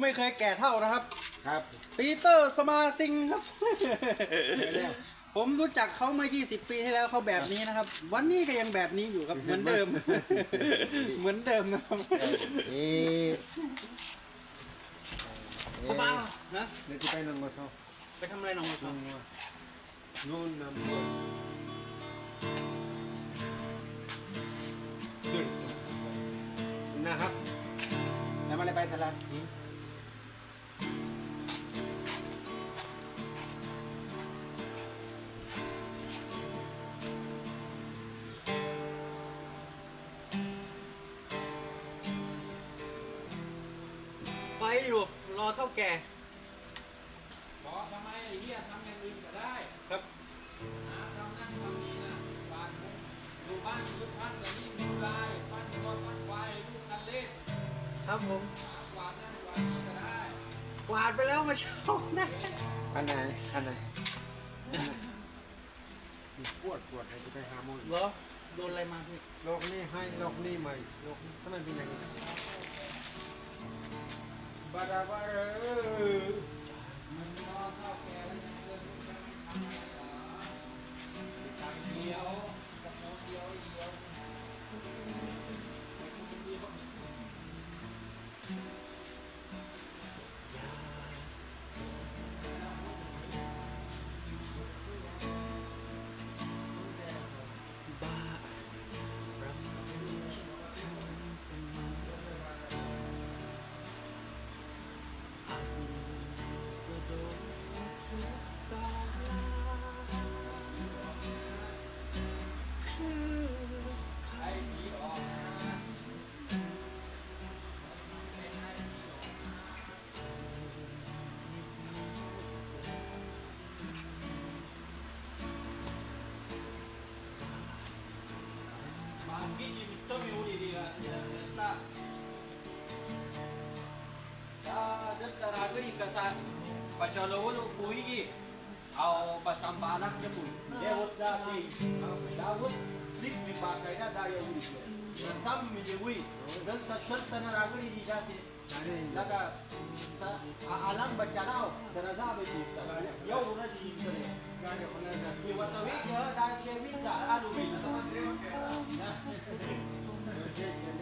ไม่เคยแก่เท่านะครับ ครับปีเตอร์สมาซิงครับไปแล้วผมรู้จักเขาเมื่อ20 ปีที่แล้วเขาแบบนี้นะครับ วันนี้ก็ยังแบบนี้อยู่ครับ เหมือนเดิม เหมือนเดิมนะครับเอ๊ะเขาบ้านะเดี๋ยวจะไปนั่งรถเขาไปทำอะไรน้องมานั่งรถนู่นนั่งรถขึ้นนะครับแล้วมาเลยไปตลาด อยู่รอเท่าแก่บอกทำไมไอ้เหี้ยทำอย่างอื่นก็ได้ครับหาทำนั่นทำนี่นะบ้านผมอยู่บ้านทุกท่านกับนี่มีลายบ้านรถบ้านควายลูกกันเล่นครับผมหากวาดนั่นกวาดนี่ก็ได้กวาดไปแล้วมาเช่านะอันไหนอันไหนปวดปวดให้จะไปหาหมอเหรอโดนอะไรมาพี่โรคนี้ให้โรคนี้ใหม่โรคนี้ทำไมเป็นอย่างนี้ Barabar. જડતા જડતા રાગડી કસા પચલવલો પૂઈ او بس هم بالغ نبوي ده وس دا شيء دا وس سلیپ می پاکای دا دا یو وی سم می دی وی دلته شرط نه راغلی دي داسې لکه عالم بچاو درزا به دي یو ورځ دي سره غاړه هنر دا یو تا وی دا شی وی ځه الو وی Virginia.